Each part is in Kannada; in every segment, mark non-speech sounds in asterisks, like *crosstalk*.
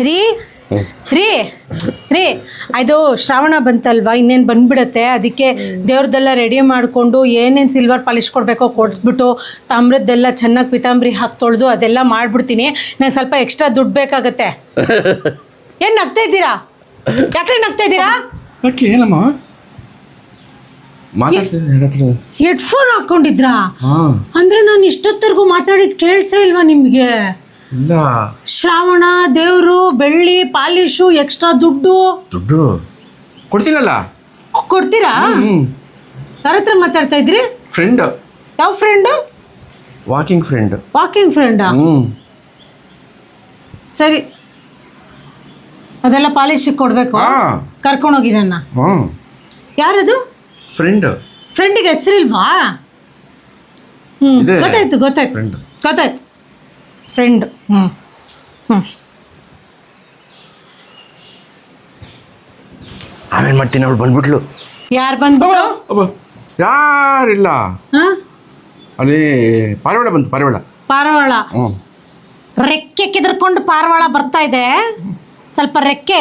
ರೀ? ರೀ? ರೀ. ಅದು ಶ್ರಾವಣ ಬಂತಲ್ವಾ? ಇನ್ನೇನು ಬಂದ್ಬಿಡತ್ತೆ? ಅದಕ್ಕೆ ದೇವ್ರದ್ದೆಲ್ಲ ರೆಡಿ ಮಾಡಿಕೊಂಡು ಏನೇನು ಸಿಲ್ವರ್ ಪಾಲಿಶ್ ಕೊಡಬೇಕೋ ಕೊಟ್ಬಿಟ್ಟು ತಾಮ್ರದ್ದೆಲ್ಲ ಚೆನ್ನಾಗಿ ಪಿತಾಂಬರಿ ಹಾಕಿ ತೊಳೆದು ಅದೆಲ್ಲ ಮಾಡಿಬಿಡ್ತೀನಿ. ನಂಗೆ ಸ್ವಲ್ಪ ಎಕ್ಸ್ಟ್ರಾ ದುಡ್ಡು ಬೇಕಾಗತ್ತೆ. *laughs* ಏನು ನಗ್ತಾ ಇದ್ದೀರಾ? ಯಾಕೆ ನಗ್ತಾ ಇದ್ದೀರಾ? ಯಾಕೆ ಏನಮ್ಮ? ಹೆಡ್ಫೋನ್ ಹಾಕೊಂಡಿದ್ರಾ? ಅಂದ್ರೆ ನಾನು ಇಷ್ಟೊತ್ತರೆಗೂ ಮಾತಾಡಿದ್ ಕೇಳಿಸೇ ಇಲ್ವಾ ನಿಮಗೆ? ಶ್ರಾವಣ ದೇವರು ಬೆಳ್ಳಿ ಪಾಲಿಶು ಎಕ್ಸ್ಟ್ರಾ ದುಡ್ಡು. ದುಡ್ಡು? ಕೊಡ್ತೀನಲ್ಲ? ಕೊಡ್ತೀರಾ? ಯಾರ ಹತ್ರ ಮಾತಾಡ್ತಾ ಇದ್ರಿ? ಫ್ರೆಂಡ್ ಯಾವ ಫ್ರೆಂಡ್ ವಾಕಿಂಗ್ ಫ್ರೆಂಡ್ ವಾಕಿಂಗ್ ಫ್ರೆಂಡಾ ಸರಿ. ಅದೆಲ್ಲ ಪಾಲಿಶಿಗೆ ಕೊಡಬೇಕು. ಕರ್ಕೊಂಡು ಕರ್ಕೊಂಡೋಗಿ ನನ್ನ. ಯಾರದು? ಫ್ರೆಂಡ್ ಫ್ರೆಂಡಿಗೆ ಹೆಸರಿಲ್ವಾ? ಹ್ಞೂ. ಗೊತ್ತಾಯ್ತು ಗೊತ್ತಾಯ್ತು. ಗೊತ್ತಾಯ್ತು. ಫ್ರೆಂಡ್. ಹ್ಞೂ ಹ್ಞೂ ಆಮೇಲೆ ಮಾಡ್ತೀನಿ? ಅವಳು ಬಂದ್ಬಿಟ್ಲು. ಯಾರು ಬಂದು ಅಬ್ಬ ಯಾರಿಲ್ಲ. ಹಾಂ? ಅಲ್ಲಿ ಪಾರಿವಾಳ ಬಂತು ಪಾರಿವಾಳ. ಪಾರವಾಳ. ಹ್ಞೂ ರೆಕ್ಕೆ ಕಿದ್ರಕೊಂಡು ಪಾರವಾಳ ಬರ್ತಾ ಇದೆ. ಸ್ವಲ್ಪ ರೆಕ್ಕೆ.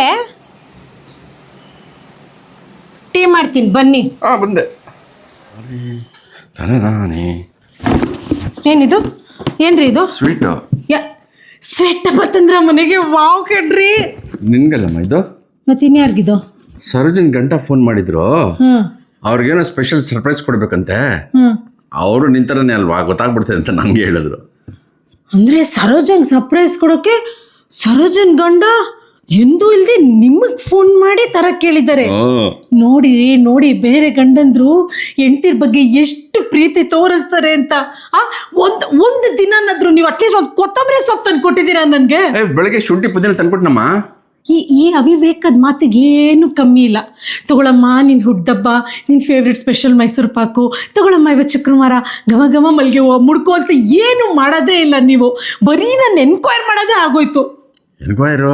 ಟೀ ಮಾಡ್ತೀನಿ ಬನ್ನಿ. ಹಾಂ ಬಂದೆ. ತಾನೇ ನಾನೇ ಏನಿದು? ಏನ್ರಿ ಇದು? ಸ್ವೀಟು. ಯ ಸ್ವೆಟ್ ಬತ್ತಂದ್ರ ಮನೆಗೆ ವಾವ್ ಕಡ್ರಿ ನಿನ್ಗಲ್ಲಮ್ಮ ಇದು? ಮತ್ತೆ ಇನ್ಯಾರ್ಗಿದು? ಸರೋಜನ್ ಗಂಟ ಫೋನ್ ಮಾಡಿದ್ರು. ಹ್ಮ್ ಅವ್ರಿಗೇನೋ ಸ್ಪೆಷಲ್ ಸರ್ಪ್ರೈಸ್ ಕೊಡ್ಬೇಕಂತೆ. ಹ್ಮ್ ಅವರು ನಿಂತರನೇ ಅಲ್ವಾ? ಗೊತ್ತಾಗ್ಬಿಡ್ತದೆ ಅಂತ ನಂಗೆ ಹೇಳಿದ್ರು. ಅಂದ್ರೆ ಸರೋಜಂಗ್ ಸರ್ಪ್ರೈಸ್ ಕೊಡೋಕೆ ಸರೋಜನ್ ಗಂಡ ಎಂದೂ ಇಲ್ದೆ ನಿಮಗ್ ಫೋನ್ ಮಾಡಿ ತರ ಕೇಳಿದ್ದಾರೆ. ನೋಡಿ ನೋಡಿ ಬೇರೆ ಗಂಡಂದ್ರು ಹೆಂಡತಿರ್ ಬಗ್ಗೆ ಎಷ್ಟು ಪ್ರೀತಿ ತೋರಿಸ್ತಾರೆ ಅಂತ. ಆ ಒಂದು ಒಂದು ದಿನನಾದ್ರೂ ನೀವು ಅಟ್ಲೀಸ್ಟ್ ಒಂದು ಕೊತ್ತಂಬರಿ ಸೊಪ್ಪು ತಂದು ಕೊಟ್ಟಿದ್ದೀರಾ ನನಗೆ? ಬೆಳಗ್ಗೆ ಶುಂಠಿ ಪುದಿನ ತಂದ್ಕೊಟ್ನಮ್ಮ. ಈ ಈ ಅವಿವೇಕದ ಮಾತಿಗೆ ಏನು ಕಮ್ಮಿ ಇಲ್ಲ. ತಗೊಳಮ್ಮ ನಿನ್ನ ಹುಡ್ದಬ್ಬ ನಿನ್ನ ಫೇವ್ರೆಟ್ ಸ್ಪೆಷಲ್ ಮೈಸೂರು ಪಾಕು. ತಗೊಳಮ್ಮ ಇವತ್ತು ಶುಕ್ರವಾರ ಘಮ ಘಮ ಮಲ್ಗೆ ಹೋ ಮುಡ್ಕೋ ಅಂತ ಏನು ಮಾಡೋದೇ ಇಲ್ಲ ನೀವು. ಬರೀ ನಾನು ಎನ್ಕ್ವೈರ್ ಮಾಡೋದೇ ಆಗೋಯ್ತು. ಎನ್ಕ್ವೈರು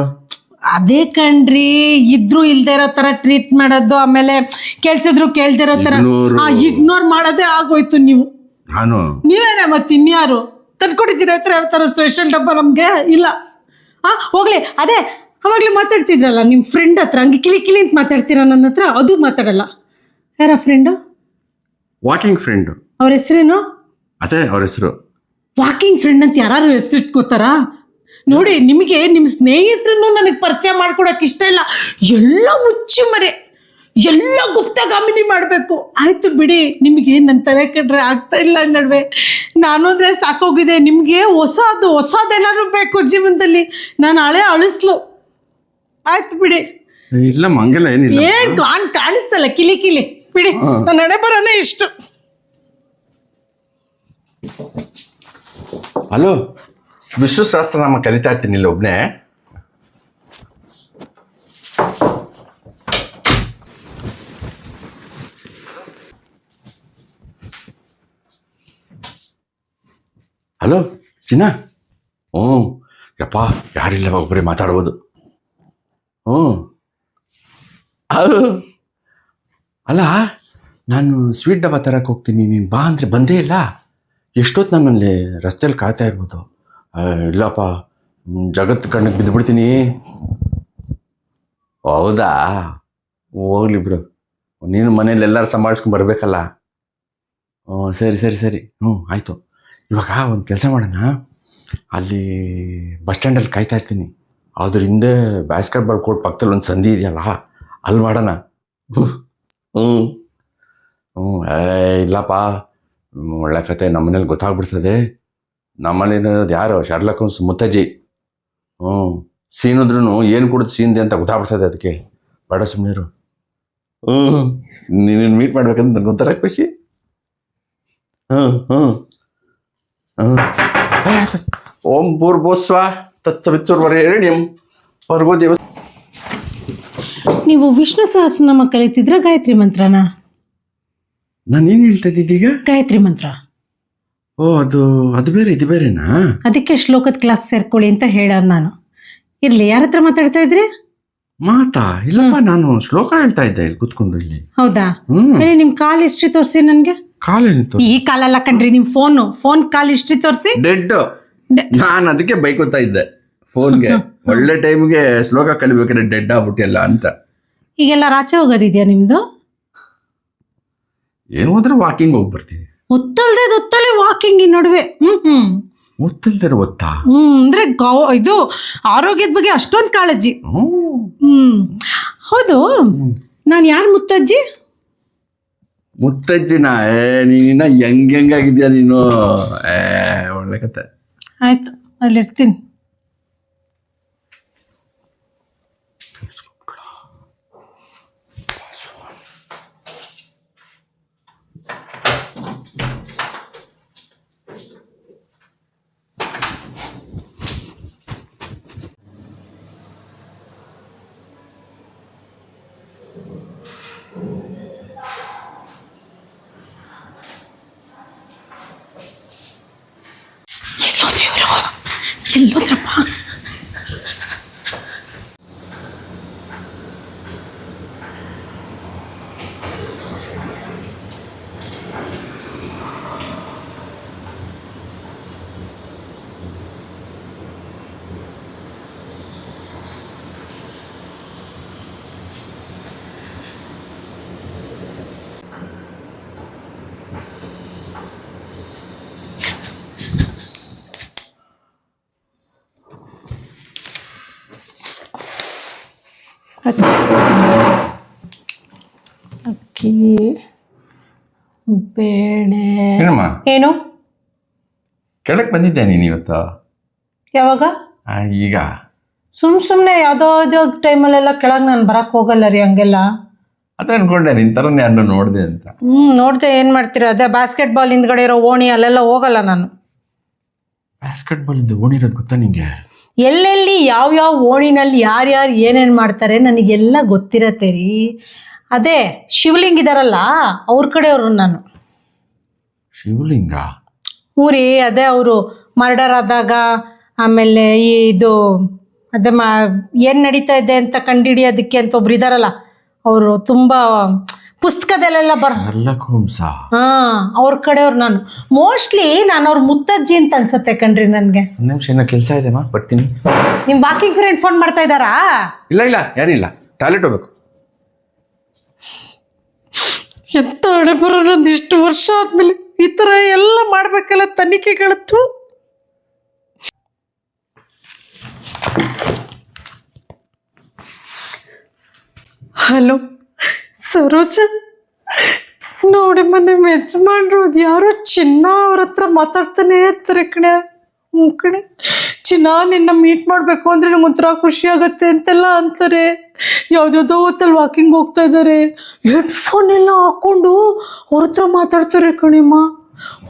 ಅದೇ ಕಣ್ರಿ ಇದ್ರು ಇಲ್ದೇ ಇರೋ ತರ ಟ್ರೀಟ್ ಮಾಡೋದು ಆಮೇಲೆ ಕೇಳಿಸಿದ್ರು ಕೇಳ್ದೇ ಇರೋ Ignore. ಇಗ್ನೋರ್. ಮಾಡೋದೇ ಆಗೋಯ್ತು ನೀವು. ನಾನು? ನೀವೇನೇ ಮತ್ತೆ ಇನ್ಯಾರು? ತಂದ್ಕೊಟ್ಟಿದ್ದೀರ ಹತ್ರ ಯಾವ ಥರ ಸ್ಪೆಷಲ್ ಡಬ್ಬ ನಮಗೆ? ಇಲ್ಲ. ಹಾಂ ಹೋಗ್ಲಿ. ಅದೇ ಅವಾಗಲೇ ಮಾತಾಡ್ತಿದ್ರಲ್ಲ ನಿಮ್ಮ ಫ್ರೆಂಡ್ ಹತ್ರ ಹಂಗೆ ಕಿಲಿ ಕಿಲಿ ಅಂತ ಮಾತಾಡ್ತೀರಾ ನನ್ನ ಹತ್ರ? ಅದು ಮಾತಾಡಲ್ಲ. ಯಾರ ಫ್ರೆಂಡು ವಾಕಿಂಗ್ ಫ್ರೆಂಡು ಅವ್ರ ಹೆಸರೇನು? ಅದೇ ಅವ್ರ ಹೆಸರು. ವಾಕಿಂಗ್ ಫ್ರೆಂಡ್ ಅಂತ ಯಾರು ಹೆಸರಿಟ್ಕೋತಾರಾ? ನೋಡಿ ನಿಮಗೆ ನಿಮ್ಮ ಸ್ನೇಹಿತರನ್ನು ನನಗೆ ಪರಿಚಯ ಮಾಡ್ಕೊಡಕ್ಕೆ ಇಷ್ಟ ಇಲ್ಲ. ಎಲ್ಲ ಮುಚ್ಚಿ ಮರೆ. ಎಲ್ಲ ಗುಪ್ತಗಾಮಿನಿ ಮಾಡಬೇಕು. ಆಯ್ತು ಬಿಡಿ ನಿಮಗೆ ನನ್ನ ತಲೆ ಕಡ್ರೆ ಆಗ್ತಾ ಇಲ್ಲ ನಡುವೆ. ನಾನು ಅಂದರೆ ಸಾಕೋಗಿದೆ. ನಿಮಗೆ ಹೊಸದು ಹೊಸದೇನಾದ್ರು ಬೇಕು ಜೀವನದಲ್ಲಿ. ನಾನು ಹಳೆ ಅಳಿಸ್ಲು. ಆಯ್ತು ಬಿಡಿ. ಇಲ್ಲ ಮಂಗಲ ಏನಿಲ್ಲ. ಏನ್ ಕಾಣ್ ಕಾಣಿಸ್ತಲ್ಲ ಕಿಲಿ ಕಿಲಿ. ಬಿಡಿ ನನ್ನ ನಡೆ ಬರೋನೇ ಇಷ್ಟು. ಹಲೋ. ವಿಶ್ವಶಾಸ್ತ್ರ ನಮ್ಮ ಕಲಿತಾ ಇರ್ತೀನಿ ಇಲ್ಲಿ ಒಬ್ಬನೇ ಹಲೋ, ಚಿನ್ನ? ಹ್ಞೂ. ಯಪ್ಪ, ಯಾರಿಲ್ಲ ಒಬ್ಬರೇ ಮಾತಾಡ್ಬೋದು. ಹ್ಞೂ. ಅದು ಅಲ್ಲ, ನಾನು ಸ್ವೀಟ್ ಡಬ್ಬ ತರಕ್ಕೆ ಹೋಗ್ತೀನಿ, ನೀನು ಬಾ ಅಂದರೆ ಬಂದೇ ಇಲ್ಲ. ಎಷ್ಟೊತ್ತು ನನ್ನಲ್ಲಿ ರಸ್ತೆಯಲ್ಲಿ ಕಾಯ್ತಾ ಇರ್ಬೋದು. ಇಲ್ಲಪ್ಪ ಜಗತ್ತು ಕಣ್ಣಿಗೆ ಬಿದ್ದುಬಿಡ್ತೀನಿ. ಹೌದಾ? ಹೋಗ್ಲಿ ಬಿಡು. ನೀನು ಮನೇಲಿ ಎಲ್ಲರೂ ಸಂಭಾಳಿಸ್ಕೊಂಡು ಬರಬೇಕಲ್ಲ. ಹ್ಞೂ ಸರಿ ಸರಿ ಸರಿ. ಹ್ಞೂ ಆಯಿತು. ಇವಾಗ ಒಂದು ಕೆಲಸ ಮಾಡೋಣ. ಅಲ್ಲಿ ಬಸ್ ಸ್ಟ್ಯಾಂಡಲ್ಲಿ ಕಾಯ್ತಾ ಇರ್ತೀನಿ. ಅದ್ರ ಹಿಂದೆ ಬ್ಯಾಸ್ಕೆಟ್ ಕೋರ್ಟ್ ಪಕ್ಕದಲ್ಲಿ ಒಂದು ಸಂಧಿ ಇದೆಯಲ್ಲ ಅಲ್ಲಿ ಮಾಡೋಣ. ಹ್ಞೂ ಹ್ಞೂ ಏ, ಇಲ್ಲಪ್ಪ. ಒಳ್ಳೆ ಕತೆ ನಮ್ಮನೇಲಿ ಗೊತ್ತಾಗ್ಬಿಡ್ತದೆ. ನಮ್ಮನೇಲಿ ಇರೋದು ಯಾರು? ಶಾರ್ಲಕ್ ಹೋಮ್ಸ್ ಮುತ್ತಜ್ಜಿ. ಹ್ಞೂ ಸೀನಿದ್ರೂ ಏನು ಕುಡಿದು ಸೀನ್ದೆ ಅಂತ ಗೊತ್ತಾಗ್ಬಿಡ್ತದೆ ಅದಕ್ಕೆ. ಬೇಡ ಸುಮ್ಮನಿರು ಹ್ಞೂ ನೀನು ಮೀಟ್ ಮಾಡ್ಬೇಕಂತ ನನಗೆ ಒಂಥರ ಖುಷಿ. ಹ್ಞೂ ಹ್ಞೂ ಹ್ಞೂ ಏ, ಆಯ್ತು. ಓಂ ಹೇಳಿ ನಿಮ್ಮ ಭರ್ಗೋ ದೇವ ನೀವು ವಿಷ್ಣು ಸಹಸ್ರನಾಮ ಕಲಿತಿದ್ರ ಗಾಯತ್ರಿ ಮಂತ್ರನ? ನಾನು ಏನು ಹೇಳ್ತಾ ಇದ್ದೀಗ ಗಾಯತ್ರಿ ಮಂತ್ರ. ಓ ಅದು ಅದು ಬೇರೆ ಇದು ಬೇರೆನಾ? ಅದಕ್ಕೆ ಶ್ಲೋಕದ ಕ್ಲಾಸ್ ಸೇರ್ಕೊಳ್ಳಿ ಅಂತ ಹೇಳೋದು ನಾನು. ಇರ್ಲಿ ಯಾರ ಹತ್ರ ಮಾತಾಡ್ತಾ ಇದ್ರಿ? ಮಾತಾ? ಇಲ್ಲಪ್ಪ ನಾನು ಶ್ಲೋಕ ಹೇಳ್ತಾ ಇದ್ದೆ ಇಲ್ಲಿ ಕೂತ್ಕೊಂಡು ಇಲ್ಲಿ. ಹೌದಾ? ಹ್ಮ್. ಹೇಳಿ ನಿಮ್ ಕಾಲ್ ಹಿಸ್ಟ್ರಿ ತೋರಿಸಿ ನನಗೆ? ಕಾಲೇನಿತ್ತು ಈ ಕಾಲಲ್ಲ ಕಣ್ರಿ ನಿಮ್ ಫೋನ್. ಫೋನ್ ಕಾಲ್ ಹಿಸ್ಟ್ರಿ ತೋರಿಸಿ? ಡೆಡ್ ನಾನು ಅದಕ್ಕೆ ಬೈಕೋತಾ ಇದ್ದೆ ಫೋನ್ಗೆ. ಒಳ್ಳೆ ಟೈಮ್ಗೆ ಶ್ಲೋಕ ಕಲಿಬೇಕಾದ್ರೆ ಡೆಡ್ ಆಗ್ಬಿಟ್ಟಿಲ್ಲ ಅಂತ. ಈಗೆಲ್ಲ ರಾಚೆ ಹೋಗೋದಿದ್ಯಾ ನಿಮ್ದು? ಏನು ಹೋದ್ರೆ ವಾಕಿಂಗ್ ಹೋಗಿ ಬರ್ತೀನಿ ಒತ್ತಲ್ದೆ ವಾಕಿಂಗ್ ಈ ನಡುವೆ. ಹ್ಮ್ ಹ್ಮ್. ಗೊತ್ತಿಲ್ದಿರ ಗೊತ್ತಾ? ಹ್ಮ್ ಅಂದ್ರೆ ಗೌ ಇದು ಆರೋಗ್ಯದ ಬಗ್ಗೆ ಅಷ್ಟೊಂದು ಕಾಳಜಿ. ಹ್ಮ್. ಹ್ಮ್. ಹೌದು. ನಾನು ಯಾರು ಮುತ್ತಜ್ಜಿ? ಮುತ್ತಜ್ಜಿನ ಏ ನೀನಿನ್ನ ಹೆಂಗ್ ಹೆಂಗಾಗಿದ್ಯಾ ನೀನು? ಏ ಒಳ್ಳೆ ಕತೆ. ಆಯ್ತು ಅಲ್ಲಿರ್ತೀನಿ. ಅಕ್ಕಿ ಬೇಳೆ ಏನಮ್ಮ? ಏನು? ಕೆಳಕ್ ಬಂದಿದ್ದೆ ನೀನು ಇವತ್ತು? ಯಾವಾಗ? ಆ, ಈಗ. ಸುಮ್ ಸುಮ್ಮನೆ ಯಾವುದೋ ಯಾವುದೋ ಟೈಮಲ್ಲೆಲ್ಲ ಕೆಳಗೆ ನಾನು ಬರಕ್ಕೆ ಹೋಗಲ್ಲ ರೀ ಹಂಗೆಲ್ಲ. ಅದೇ ಅನ್ಕೊಂಡೆ ನಿನ್ ಥರನೇ ಅನ್ನ ನೋಡಿದೆ ಅಂತ. ಹ್ಞೂ ನೋಡಿದೆ ಏನು ಮಾಡ್ತೀರಾ? ಅದೇ ಬಾಸ್ಕೆಟ್ ಬಾಲ್ ಹಿಂದ್ಗಡೆ ಇರೋ ಓಣಿ ಅಲ್ಲೆಲ್ಲ ಹೋಗಲ್ಲ ನಾನು. ಬಾಸ್ಕೆಟ್ ಬಾಲ್ ಇಂದ ಓಣಿರೋದು ಗೊತ್ತಾ ನಿಂಗೆ? ಎಲ್ಲೆಲ್ಲಿ ಯಾವ್ಯಾವ ಓಣಿನಲ್ಲಿ ಯಾರ್ಯಾರು ಏನೇನು ಮಾಡ್ತಾರೆ ನನಗೆಲ್ಲ ಗೊತ್ತಿರತ್ತೆ ರೀ. ಅದೇ ಶಿವಲಿಂಗ ಇದಾರಲ್ಲ ಅವ್ರ ಕಡೆಯವರು ನಾನು. ಶಿವಲಿಂಗ? ಊರಿ ಅದೇ ಅವರು ಮರ್ಡರ್ ಆದಾಗ ಆಮೇಲೆ ಈ ಇದು ಅದೇ ಮಾ ಏನು ನಡೀತಾ ಇದೆ ಅಂತ ಕಂಡಿಡಿಯೋದಕ್ಕೆ ಅಂತ ಒಬ್ರು ಇದಾರಲ್ಲ ಅವರು ತುಂಬ ಪುಸ್ತಕದಲ್ಲೆಲ್ಲ ಬರ್ ಹಾಂ ಅವ್ರ ಕಡೆಯವ್ರು ನಾನು. ಮೋಸ್ಟ್ಲಿ ನಾನು ಅವ್ರ ಮುತ್ತಜ್ಜಿ ಅಂತ ಅನ್ಸುತ್ತೆ ಕಣ್ರಿ ನನಗೆ. ಒಂದು ನಿಮಿಷ ಏನೋ ಕೆಲಸ ಇದೆ ಬರ್ತೀನಿ. ನಿಮ್ಮ ವಾಕಿಂಗ್ ಫ್ರೆಂಡ್ ಫೋನ್ ಮಾಡ್ತಾ ಇದ್ದಾರಾ? ಇಲ್ಲ ಇಲ್ಲ ಯಾರಿಲ್ಲ. ಟಾಯ್ಲೆಟ್ ಹೋಗ್ಬೇಕು. ಎಂತ ಹಣೆ ಬರೋದು ಇಷ್ಟು ವರ್ಷ ಆದ್ಮೇಲೆ ಈ ಥರ ಎಲ್ಲ ಮಾಡಬೇಕಲ್ಲ ತನಿಖೆಗಳತ್ತು ಹಲೋ, ಸರೋಜ. ನೋಡಿ ಮೊನ್ನೆ ಯಜಮಾನ್ರು, ಅದು ಯಾರೋ ಚಿನ್ನ ಅವ್ರ ಹತ್ರ ಮಾತಾಡ್ತಾನೆ ಇರ್ತಾರೆ ಕಣೆ. ಕಣೆ. ಚಿನ್ನ ನಿನ್ನ ಮೀಟ್ ಮಾಡಬೇಕು ಅಂದರೆ ನಂಗೆ ಒಂಥರ ಖುಷಿ ಆಗುತ್ತೆ ಅಂತೆಲ್ಲ ಅಂತಾರೆ. ಯಾವುದ್ಯಾವುದೋ ಹೊತ್ತಲ್ಲಿ ವಾಕಿಂಗ್ ಹೋಗ್ತಾ ಇದ್ದಾರೆ ಹೆಡ್ಫೋನ್ ಎಲ್ಲ ಹಾಕ್ಕೊಂಡು ಅವ್ರ ಹತ್ರ ಮಾತಾಡ್ತಾರೆ ಕಣಿಮ್ಮ.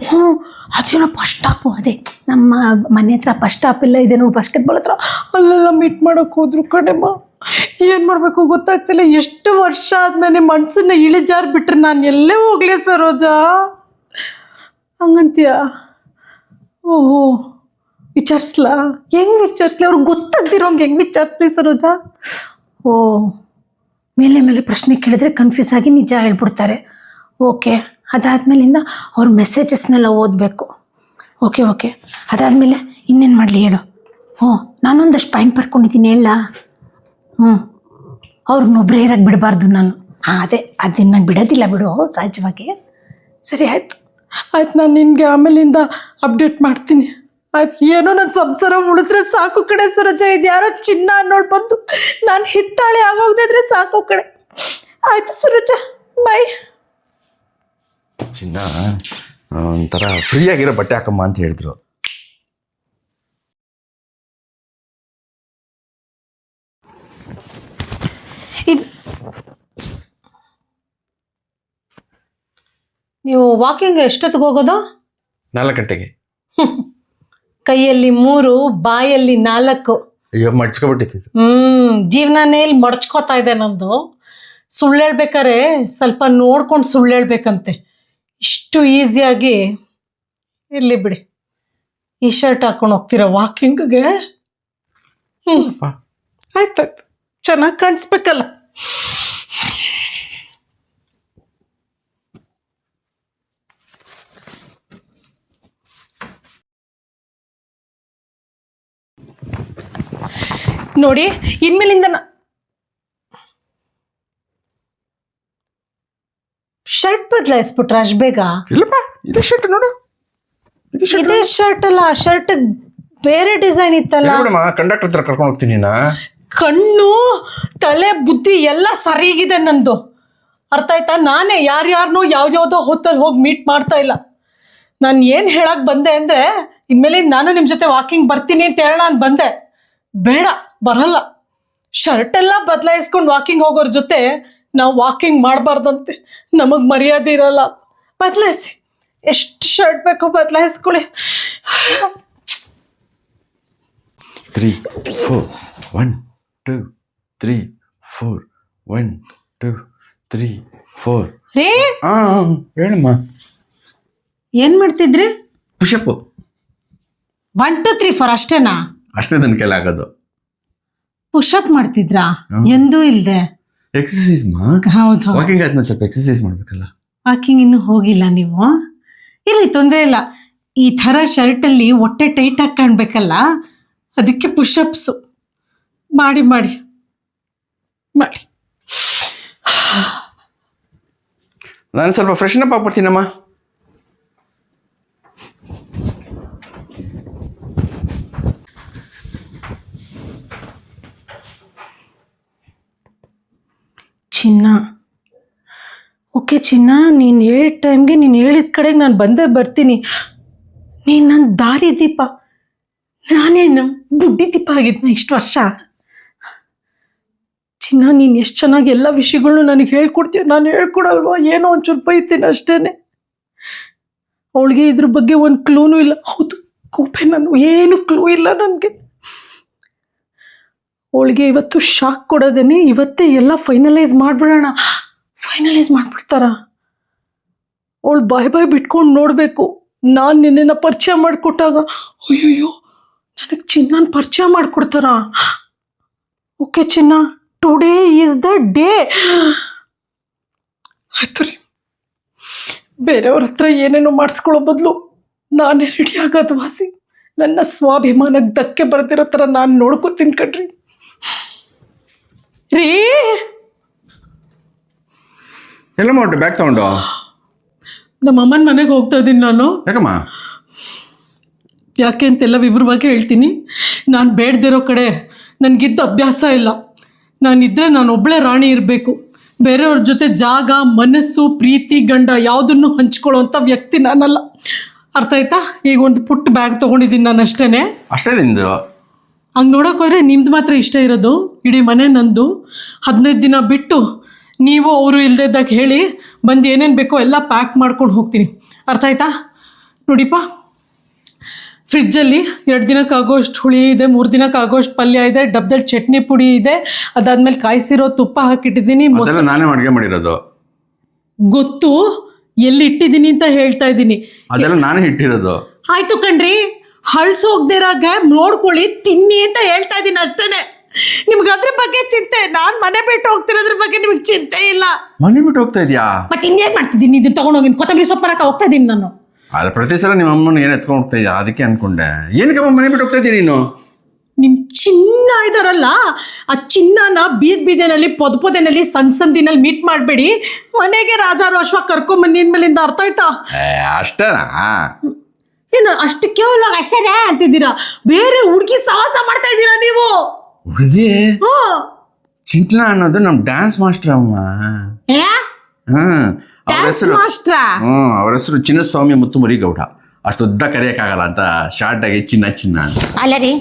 ಹ್ಞೂ ಅದೇನೋ ಬಸ್ ಸ್ಟಾಪು ಅದೇ. ನಮ್ಮ ಮನೆ ಹತ್ರ ಬಸ್ ಸ್ಟಾಪ್ ಎಲ್ಲ ಇದೆ ನೋಡಿ ಬಸ್ ಬಾಲ್ ಹತ್ರ. ಅಲ್ಲೆಲ್ಲ ಮೀಟ್ ಮಾಡೋಕೆ ಹೋದ್ರು ಕಣಿಮ್ಮ. ಏನು ಮಾಡಬೇಕು ಗೊತ್ತಾಗ್ತಿಲ್ಲ. ಎಷ್ಟು ವರ್ಷ ಆದಮೇಲೆ ಮನ್ಸನ್ನ ಇಳಿಜಾರು ಬಿಟ್ರೆ ನಾನು ಎಲ್ಲೇ ಹೋಗ್ಲಿ ಸರೋಜಾ? ಹಂಗಂತೀಯ? ಓಹೋ. ವಿಚಾರಿಸ್ಲಾ? ಹೆಂಗೆ ವಿಚಾರಿಸ್ಲಿ? ಅವ್ರಿಗೆ ಗೊತ್ತಾಗ್ದಿರೋಂಗೆ ಹೆಂಗೆ ವಿಚಾರಿಸ್ಲಿ ಸರೋಜ? ಓ, ಮೇಲೆ ಮೇಲೆ ಪ್ರಶ್ನೆ ಕೇಳಿದ್ರೆ ಕನ್ಫ್ಯೂಸ್ ಆಗಿ ನಿಜ ಹೇಳ್ಬಿಡ್ತಾರೆ. ಓಕೆ, ಅದಾದಮೇಲಿಂದ ಅವ್ರ ಮೆಸೇಜಸ್ನೆಲ್ಲ ಓದಬೇಕು. ಓಕೆ ಓಕೆ, ಅದಾದಮೇಲೆ ಇನ್ನೇನು ಮಾಡಲಿ ಹೇಳು. ಹ್ಞೂ, ನಾನೊಂದಷ್ಟು ಪಾಯಿಂಟ್ ಪಡ್ಕೊಂಡಿದ್ದೀನಿ ಹೇಳ. ಹ್ಞೂ ಅವ್ರನ್ನೊಬ್ಬರೇ ಇರೋಕ್ಕೆ ಬಿಡಬಾರ್ದು ನಾನು. ಹಾಂ ಅದೇ ಅದನ್ನು ಬಿಡೋದಿಲ್ಲ ಬಿಡು, ಸಹಜವಾಗಿ. ಸರಿ, ಆಯಿತು. ಆಯ್ತು, ನಾನು ನಿನಗೆ ಆಮೇಲಿಂದ ಅಪ್ಡೇಟ್ ಮಾಡ್ತೀನಿ. ಆಯ್ತು ಏನೋ ನನ್ನ ಸಂಸಾರ ಉಳಿದ್ರೆ ಸಾಕು ಕಡೆ ಸುರಜ. ಇದು ಯಾರೋ ಚಿನ್ನ ಅನ್ನೋಳು ಬಂದು ನಾನು ಹಿತ್ತಾಳೆ ಆಗೋಗ್ದಿದ್ರೆ ಸಾಕು ಕಡೆ ಆಯ್ತು ಸುರಜ ಬಾಯ್ ಚಿನ್ನ ಒಂಥರ ಫ್ರೀ ಆಗಿರೋ ಬಟ್ಟೆ ಹಾಕಮ್ಮ ಅಂತ ಹೇಳಿದ್ರು. ಇದು ನೀವು ವಾಕಿಂಗ್ ಎಷ್ಟೊತ್ತಿಗೆ ಹೋಗೋದು? ನಾಲ್ಕು ಗಂಟೆಗೆ. *laughs* ಕೈಯಲ್ಲಿ ಮೂರು ಬಾಯಲ್ಲಿ ನಾಲ್ಕು. ಅಯ್ಯೋ ಮಡ್ಚ್ಕೊಬಿಟ್ಟಿತ್ತು. ಹ್ಮ್ ಜೀವನನೇ ಇಲ್ಲಿ ಮಡಚ್ಕೋತಾ ಇದೆ ನಂದು. ಸುಳ್ಳು ಹೇಳ್ಬೇಕಾರೆ ಸ್ವಲ್ಪ ನೋಡ್ಕೊಂಡು ಸುಳ್ಳು ಹೇಳ್ಬೇಕಂತೆ. ಇಷ್ಟು ಈಸಿಯಾಗಿ ಇರ್ಲಿ ಬಿಡಿ. ಈ ಶರ್ಟ್ ಹಾಕೊಂಡು ಹೋಗ್ತೀರಾ ವಾಕಿಂಗ್ಗೆ ಹ್ಮ್. ಆಯ್ತಾಯ್ತು. ಚೆನ್ನಾಗಿ ಕಾಣಿಸ್ಬೇಕಲ್ಲ. ನೋಡಿ ಇನ್ಮೇಲಿಂದ ಶರ್ಟ್ ಬದಲಾಯಿಸ್ಬಿಟ್ರ ಅಷ್ಟು ಬೇಗ. ಇಲ್ಲಪ್ಪ ಇದೇ ಶರ್ಟ್ ನೋಡು. ಇದು ಶರ್ಟ್ ಅಲ್ಲ ಶರ್ಟ್ ಬೇರೆ ಡಿಸೈನ್ ಇತ್ತಲ್ಲ. ನೋಡಮ್ಮ ಕಂಡಕ್ಟರ್ ಹತ್ರ ಕರ್ಕೊಂಡು ಹೋಗ್ತೀನಿ ನಾ. ಕಣ್ಣು ತಲೆ ಬುದ್ಧಿ ಎಲ್ಲ ಸರಿಗಿದೆ ನಂದು. ಅರ್ಥ ಆಯ್ತಾ? ನಾನೇ ಯಾರ್ಯಾರನೋ ಯಾವ್ಯಾವ್ದೋ ಹೊತ್ತಲ್ಲಿ ಹೋಗಿ ಮೀಟ್ ಮಾಡ್ತಾ ಇಲ್ಲ. ನಾನು ಏನು ಹೇಳಕ್ ಬಂದೆ ಅಂದರೆ ಇನ್ಮೇಲೆ ನಾನು ನಿಮ್ಮ ಜೊತೆ ವಾಕಿಂಗ್ ಬರ್ತೀನಿ ಅಂತ ಹೇಳೋಣ ಅಂತ ಬಂದೆ. ಬೇಡ. ಬರಲ್ಲ. ಶರ್ಟ್ ಎಲ್ಲ ಬದಲಾಯಿಸ್ಕೊಂಡು ವಾಕಿಂಗ್ ಹೋಗೋರ ಜೊತೆ ನಾವು ವಾಕಿಂಗ್ ಮಾಡಬಾರ್ದಂತೆ. ನಮಗೆ ಮರ್ಯಾದೆ ಇರಲ್ಲ. ಬದಲಾಯಿಸಿ. ಎಷ್ಟು ಶರ್ಟ್ ಬೇಕೋ ಬದಲಾಯಿಸ್ಕೊಳ್ಳಿ. Three four one two three four one two three four ರೀ? ಹಾಂ ಹೇಳಮ್ಮ. ಏನು ಮಾಡ್ತಿದ್ರಿ? Pushup one two three four ಅಷ್ಟೇನಾ? ಅಷ್ಟೇ ನನ್ನ ಕೈಲಿ ಆಗೋದು. ಪುಷಪ್ ಮಾಡ್ತಿದ್ರಾ. ಎಂದೂ ಇಲ್ದೆ. ಎಕ್ಸಸೈಸ್ ಮಾ? ಹೌದು ವಾಕಿಂಗ್ ಆದ್ಮೇಲೆ ಸ್ವಲ್ಪ ಎಕ್ಸಸೈಸ್ ಮಾಡ್ಬೇಕಲ್ಲ. ವಾಕಿಂಗ್ ಇನ್ನು ಹೋಗಿಲ್ಲ ನೀವು? ಇಲ್ಲಿ ತೊಂದರೆ ಇಲ್ಲ. ಈ ಥರ ಶರ್ಟಲ್ಲಿ ಹೊಟ್ಟೆ ಟೈಟ್ ಆಗಿ ಕಾಣ್ಬೇಕಲ್ಲ ಅದಕ್ಕೆ ಪುಷಪ್ಸು ಮಾಡಿ ಮಾಡಿ. ಮಾಡಿ. ನಾನು ಸ್ವಲ್ಪ ಫ್ರೆಶ್ನಪ್ ಆಗ್ಬಿಡ್ತೀನಮ್ಮ. ಚಿನ್ನ. ಓಕೆ ಚಿನ್ನ, ನೀನು ಹೇಳಿದ ಟೈಮ್ಗೆ ನೀನು ಹೇಳಿದ ಕಡೆಗೆ ನಾನು ಬಂದೇ ಬರ್ತೀನಿ. ನೀನು ನನ್ನ ದಾರಿ ದೀಪ. ನಾನೇನು ಬುದ್ಧಿ ದೀಪ ಆಗಿದ್ನ ಇಷ್ಟು ವರ್ಷ. ಚಿನ್ನ, ನೀನು ಎಷ್ಟು ಚೆನ್ನಾಗಿ ಎಲ್ಲ ವಿಷಯಗಳನ್ನೂ ನನಗೆ ಹೇಳ್ಕೊಡ್ತೀಯ ನಾನು ಹೇಳ್ಕೊಡಲ್ವಾ? ಏನೋ ಒಂಚೂರು ಬೈತೀನಿ ಅಷ್ಟೇ ಅವಳಿಗೆ ಇದ್ರ ಬಗ್ಗೆ ಒಂದು ಕ್ಲೂನೂ ಇಲ್ಲ. ಹೌದು ಕೂಪೆ ನಾನು ಏನು ಕ್ಲೂ ಇಲ್ಲ ನನಗೆ. ಅವಳಿಗೆ ಇವತ್ತು ಶಾಕ್ ಕೊಡೋದೇನೆ, ಇವತ್ತೇ ಎಲ್ಲ ಫೈನಲೈಸ್ ಮಾಡಿಬಿಡೋಣ. ಫೈನಲೈಸ್ ಮಾಡಿಬಿಡ್ತಾರ? ಅವಳು ಬಾಯ್ ಬಾಯ್ ಬಿಟ್ಕೊಂಡು ನೋಡಬೇಕು. ನಾನು ನಿನ್ನನ್ನು ಪರಿಚಯ ಮಾಡಿಕೊಟ್ಟಾಗ, ಅಯ್ಯಯ್ಯೋ, ನನಗೆ ಚಿನ್ನನ ಪರಿಚಯ ಮಾಡಿಕೊಡ್ತಾರ? ಓಕೆ ಚಿನ್ನ ಟುಡೇ ಈಸ್ ದ ಡೇ ಆಯ್ತು ರೀ. ಬೇರೆಯವ್ರ ಹತ್ರ ಏನೇನೋ ಮಾಡಿಸ್ಕೊಳ್ಳೋ ಬದಲು ನಾನೇ ರೆಡಿ ಆಗೋದು ವಾಸಿ. ನನ್ನ ಸ್ವಾಭಿಮಾನಕ್ಕೆ ಧಕ್ಕೆ ಬರ್ತಿರೋ ಥರ ನಾನು ನೋಡ್ಕೋತೀನಿ ಕಣ್ರಿ. ರೀ? ಎಲ್ಲ ಮಾಡಿ ಬ್ಯಾಗ್ ತಗೊಂಡು? ನಮ್ಮ ಅಮ್ಮನ ಮನೆಗೆ ಹೋಗ್ತಾ ಇದ್ದೀನಿ ನಾನು. ಯಾಕಮ್ಮ? ಯಾಕೆ ಅಂತೆಲ್ಲ ವಿವರವಾಗಿ ಹೇಳ್ತೀನಿ. ನಾನು ಬೇಡದಿರೋ ಕಡೆ ನನಗಿದ್ದ ಅಭ್ಯಾಸ ಇಲ್ಲ. ನಾನಿದ್ದರೆ ನಾನು ಒಬ್ಬಳೇ ರಾಣಿ ಇರಬೇಕು. ಬೇರೆಯವ್ರ ಜೊತೆ ಜಾಗ ಮನಸ್ಸು ಪ್ರೀತಿ ಗಂಡ ಯಾವುದನ್ನು ಹಂಚ್ಕೊಳ್ಳೋವಂಥ ವ್ಯಕ್ತಿ ನಾನಲ್ಲ. ಅರ್ಥ ಆಯ್ತಾ? ಈಗ ಒಂದು ಪುಟ್ಟ ಬ್ಯಾಗ್ ತೊಗೊಂಡಿದ್ದೀನಿ ನಾನು ಅಷ್ಟೇ ಅಷ್ಟೇ ನಿಂದು? ಹಂಗೆ ನೋಡೋಕ್ಕೋದ್ರೆ ನಿಮ್ದು ಮಾತ್ರ ಇಷ್ಟ ಇರೋದು ಇಡೀ ಮನೆ ನಂದು. ಹದಿನೈದು ದಿನ ಬಿಟ್ಟು ನೀವು ಅವರು ಇಲ್ದಿದ್ದಾಗ ಹೇಳಿ ಬಂದು ಏನೇನು ಬೇಕೋ ಎಲ್ಲ ಪ್ಯಾಕ್ ಮಾಡ್ಕೊಂಡು ಹೋಗ್ತೀನಿ. ಅರ್ಥ ಆಯ್ತಾ? ನೋಡಿಪ್ಪ. ಫ್ರಿಜ್ಜಲ್ಲಿ ಎರಡು ದಿನಕ್ಕೆ ಆಗೋಷ್ಟು ಹುಳಿ ಇದೆ ಮೂರು ದಿನಕ್ಕೆ ಆಗೋಷ್ಟು ಪಲ್ಯ ಇದೆ ಡಬ್ದಲ್ಲಿ ಚಟ್ನಿ ಪುಡಿ ಇದೆ ಅದಾದ್ಮೇಲೆ ಕಾಯಿಸಿರೋ ತುಪ್ಪ ಹಾಕಿಟ್ಟಿದ್ದೀನಿ ಮೊಸರು ನಾನೇ ಅಡುಗೆ ಮಾಡಿರೋದು. ಗೊತ್ತು ಎಲ್ಲಿ ಇಟ್ಟಿದ್ದೀನಿ ಅಂತ ಹೇಳ್ತಾ ಇದ್ದೀನಿ. ಅದೆಲ್ಲ ನಾನೇ ಇಟ್ಟಿರೋದು. ಆಯ್ತು ಕಣ್ರಿ. ಹಳ್ಸು ಹೋಗ್ದಿರಾಗ ನೋಡ್ಕೊಳ್ಳಿ ತಿನ್ನಿ ಅಂತ ಹೇಳ್ತಾ ಇದ್ದೀನಿ ಅಷ್ಟೇನೆ. ನಿಮ್ಗೆ ಅದ್ರ ಬಗ್ಗೆ ಚಿಂತೆ ನಾನು ಮನೆ ಬಿಟ್ಟು ಹೋಗ್ತಿರೋದ್ರ ಬಗ್ಗೆ ನಿಮ್ಗೆ ಚಿಂತೆ ಇಲ್ಲ. ಮನೆ ಬಿಟ್ಟು ಹೋಗ್ತಾ ಇದೆಯಾ? ಮತ್ತೆ ಇನ್ನೇನ್ ಮಾಡ್ತಿದ್ದೀನಿ? ಇದನ್ನ ತಗೊಂಡೋಗಿ ಕೊತ್ತಂಬರಿ ಸೊಪ್ಪು ಹಾಕ ಹೋಗ್ತಾ ಇದ್ದೀನಿ ನಾನು. ಅಲ್ಲ ಪ್ರತಿ ಸಲ ನಿಮ್ಮ ಅಮ್ಮನ ಏನು ಎತ್ಕೊಂಡು ಹೋಗ್ತಾ ಇದ್ಯಾ? ಅದಕ್ಕೆ ಅನ್ಕೊಂಡೆ. ಏನಕ್ಕಮ್ಮ ಮನೆ ಬಿಟ್ಟು ಹೋಗ್ತಾ ಇದೀನಿ ನೀನು? ನಿಮ್ಮ ಚಿನ್ನ ಇದಾರಲ್ಲ ಆ ಚಿನ್ನನ ಬೀದ್ ಬೀದಿನಲ್ಲಿ ಪೊದ ಪೊದೆನಲ್ಲಿ ಸಣ್ಣ ಸಂದಿನಲ್ಲಿ ಮೀಟ್ ಮಾಡಬೇಡಿ. ಮನೆಗೆ ರಾಜಾರೋಶ್ವ ಕರ್ಕೊಂಬನ್ನಿ ಇನ್ಮೇಲಿಂದ ಅರ್ಥ ಆಯ್ತಾ? ಏ, ಅಷ್ಟೇನಾ? ಏನು ಅಷ್ಟು ಕೇವಲ ಅಷ್ಟೇ ಅಂತಿದ್ದೀರಾ? ಬೇರೆ ಹುಡುಗಿ ಸಾಹಸ ಮಾಡ್ತಾ ಇದ್ದೀರಾ ನೀವು? ಹುಡುಗಿ? ಚಿಂತನಾ ಚಿಂಟ್ಲ ಅನ್ನೋದು ನಮ್ ಡ್ಯಾನ್ಸ್ ಮಾಸ್ಟರ್ ಅಮ್ಮ ಏ? ಹ್ಮ್ ಅವ್ರ ಡ್ಯಾನ್ಸ್ ಹೆಸರು ಮಾಸ್ಟ್ರಾ? ಹ್ಮ್ ಅವ್ರ ಹೆಸರು ಚಿನ್ನಸ್ವಾಮಿ ಮುತ್ತುಮರಿ ಗೌಡ. ಅಷ್ಟು ಉದ್ದ ಕರೆಯಕ್ಕಾಗಲ್ಲ ಅಂತ ಶಾರ್ಟ್ ಆಗಿ ಚಿನ್ನ ಚಿನ್ನ ಅಂತ. ಅಲ್ಲ ರೀ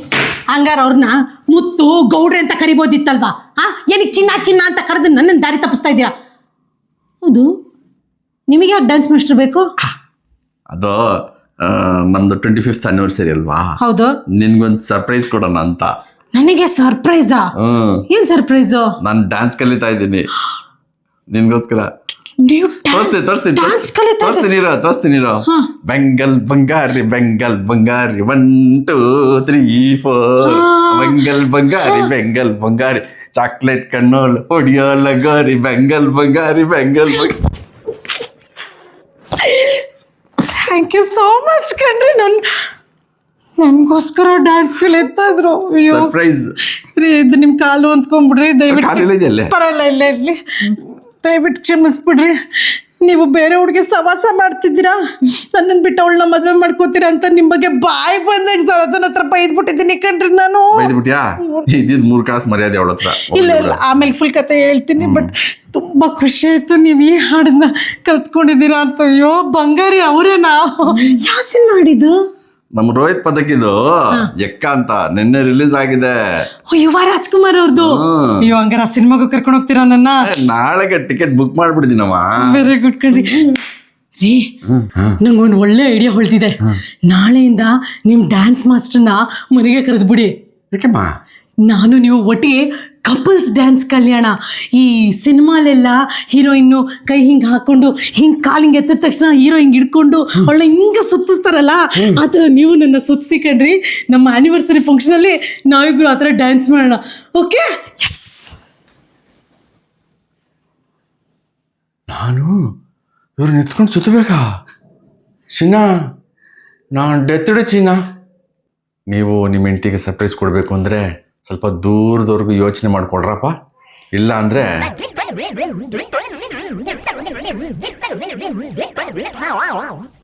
ಹಂಗಾರ ಅವ್ರನ್ನ ಮುತ್ತು ಗೌಡ್ರೆ ಅಂತ ಕರಿಬೋದಿತ್ತಲ್ವಾ? ಹಾ ಏನಕ್ಕೆ ಚಿನ್ನ ಚಿನ್ನ ಅಂತ ಕರೆದು ನನ್ನ ದಾರಿ ತಪ್ಪಿಸ್ತಾ ಇದ್ದೀರಾ? ಹೌದು. ನಿಮಗೆ ಯಾಕೆ ಡ್ಯಾನ್ಸ್ ಮಾಸ್ಟರ್ ಬೇಕು? ಅದು ನಮ್ದು ಟ್ವೆಂಟಿ ಫಿಫ್ತ್ ಅನಿವರ್ಸರಿ ಅಲ್ವಾ? ಹೌದು. ನಿನ್ಗೊಂದು ಸರ್ಪ್ರೈಸ್ ಕೊಡೋಣ ಅಂತ. ನನಗೆ ಸರ್ಪ್ರೈಸಾ ಹ್ಮ್ ಏನ್ ಸರ್ಪ್ರೈಸ್ ನಾನು ಡ್ಯಾನ್ಸ್ ಕಲಿತಾ ಇದ್ದೀನಿ. ನಿನ್ಗೋಸ್ಕರ. ನೀವು ತೋರಿಸ್ತೀನಿ ತೋರಿಸ್ತೀನಿ ಡ್ಯಾನ್ಸ್ ಕಲಿತಾ ತೋರಿಸ್ತೀನಿ ಇರೋ ತೋರಿಸ್ತೀನಿ ಇರೋ ಹಾ. ಬೆಂಗಲ್ ಬಂಗಾರಿ ಬೆಂಗಲ್ ಬಂಗಾರಿ one two three four. Bengal ಬಂಗಾರಿ ಬೆಂಗಲ್ ಬಂಗಾರಿ. ಚಾಕ್ಲೇಟ್ ಕಣ್ಣೋಲ್ ಹೊಡಿಯೋ ಲಗೋರಿ ಬೆಂಗಲ್ ಬಂಗಾರಿ ಬೆಂಗಲ್ ಬಂಗಾರಿ. ಥ್ಯಾಂಕ್ ಯು ಸೋ ಮಚ್ ಕಣ್ರಿ. ನನ್ನ ನನ್ಗೋಸ್ಕರ ಡ್ಯಾನ್ಸ್ ಸ್ಕೂಲ್ ಎತ್ತಿದ್ರು ಅಯ್ಯೋ. ಸರ್ಪ್ರೈಸ್ ರೀ ಇದು ನಿಮ್ಮ ಕಾಲು ಅಂತ್ಕೊಂಡ್ಬಿಡ್ರಿ ದಯವಿಟ್ಟು ಕಾಲಿಲ್ಲ ಇದೆಯಲ್ಲೇ? ಪರವಾಗಿಲ್ಲ ಇಲ್ಲ ಇರಲಿ. ದಯವಿಟ್ಟು ಕ್ಷಮಿಸ್ಬಿಡ್ರಿ. ನೀವು ಬೇರೆ ಹುಡುಗಿ ಸವಾಸ ಮಾಡ್ತಿದ್ದೀರಾ? ನನ್ನನ್ನು ಬಿಟ್ಟು ಅವಳನ್ನ ಮದುವೆ ಮಾಡ್ಕೋತೀರಾ ಅಂತ ನಿಮ್ಮ ಬಗ್ಗೆ ಬಾಯಿ ಬಂದಾಗ ಸರೋಜನ ಹತ್ರ ಬೈದ್ಬಿಟ್ಟಿದ್ದೀನಿ ಕಣ್ರಿ ನಾನು. ಬೈದ್ಬಿಟ್ಯಾ? ಇದ್ದಿದ್ ಮೂರ್ ಕಾಸು ಮರ್ಯಾದೆ ಅವಳ ಹತ್ರ. ಇಲ್ಲ ಇಲ್ಲ ಆಮೇಲೆ ಫುಲ್ ಕತೆ ಹೇಳ್ತೀನಿ ಬಟ್ ತುಂಬಾ ಖುಷಿ ಆಯ್ತು ನೀವು ಈ ಹಾಡನ್ನ ಕಲ್ತ್ಕೊಂಡಿದ್ದೀರಾ ಅಂತ ಅಯ್ಯೋ ಬಂಗಾರಿ ಅವರೇನಾ ಯಾವ ಸಿನಿಮಾ ಮಾಡಿದ್ದು ನಮ್ ರೋಹಿತ್ ಪದಕಿದು ಎಕ್ಕ ಅಂತ ನಿನ್ನೆ ರಿಲೀಸ್ ಆಗಿದೆ. ಓ ಯುವ ರಾಜ್ಕುಮಾರ್ ಅವ್ರದ್ದು. ಅಯ್ಯೋ ಹಂಗಾರ ಸಿನಿಮಾಗೂ ಕರ್ಕೊಂಡು ಹೋಗ್ತೀರಾ ನನ್ನ? ನಾಳೆಗೆ ಟಿಕೆಟ್ ಬುಕ್ ಮಾಡ್ಬಿಡ್ತೀನಮ್ಮ ವೆರಿ ಗುಡ್ ಕಣ್ರಿ. ರೀ ನಂಗೊಂದು ಒಳ್ಳೆ ಐಡಿಯಾ ಹೊಳ್ತಿದೆ ನಾಳೆಯಿಂದ ನಿಮ್ಮ ಡ್ಯಾನ್ಸ್ ಮಾಸ್ಟರ್ನ ಮನೆಗೆ ಕರೆದ್ಬಿಡಿ ಯಾಕೆಮ್ಮ? ನಾನು ನೀವು ಒಟ್ಟಿಗೆ ಕಪಲ್ಸ್ ಡ್ಯಾನ್ಸ್ ಕಲ್ಯಾಣ. ಈ ಸಿನಿಮಾಲೆಲ್ಲ ಹೀರೋಯಿನ್ನು ಕೈ ಹಿಂಗೆ ಹಾಕೊಂಡು ಹಿಂಗೆ ಕಾಲು ಹಿಂಗೆ ಎತ್ತಿದ ತಕ್ಷಣ ಹೀರೋ ಹಿಂಗೆ ಹಿಡ್ಕೊಂಡು ಅವಳ ಹಿಂಗೆ ಸುತ್ತಿಸ್ತಾರಲ್ಲ ಆ ಥರ ನೀವು ನನ್ನ ಸುತ್ತಿಸಿಕೊಂಡ್ರಿ ನಮ್ಮ ಆ್ಯನಿವರ್ಸರಿ ಫಂಕ್ಷನಲ್ಲಿ ನಾವಿಬ್ರು ಆ ಥರ ಡ್ಯಾನ್ಸ್ ಮಾಡೋಣ. ಓಕೆ ಎಸ್ ನಾನು? ಇವ್ರನ್ನ ಎತ್ಕೊಂಡು ಸುತ್ತಬೇಕಾ? ಚಿನ್ನ? ನಾನು ಡೆತ್ತಡೆ ಚಿನ್ನ. ನೀವು ನಿಮ್ಮ ಹೆಂಡತಿಗೆ ಸರ್ಪ್ರೈಸ್ ಕೊಡಬೇಕು ಅಂದರೆ ಸ್ವಲ್ಪ ದೂರದವರೆಗೂ ಯೋಚನೆ ಮಾಡಿಕೊಡ್ರಪ್ಪ ಇಲ್ಲ ಅಂದರೆ. *laughs*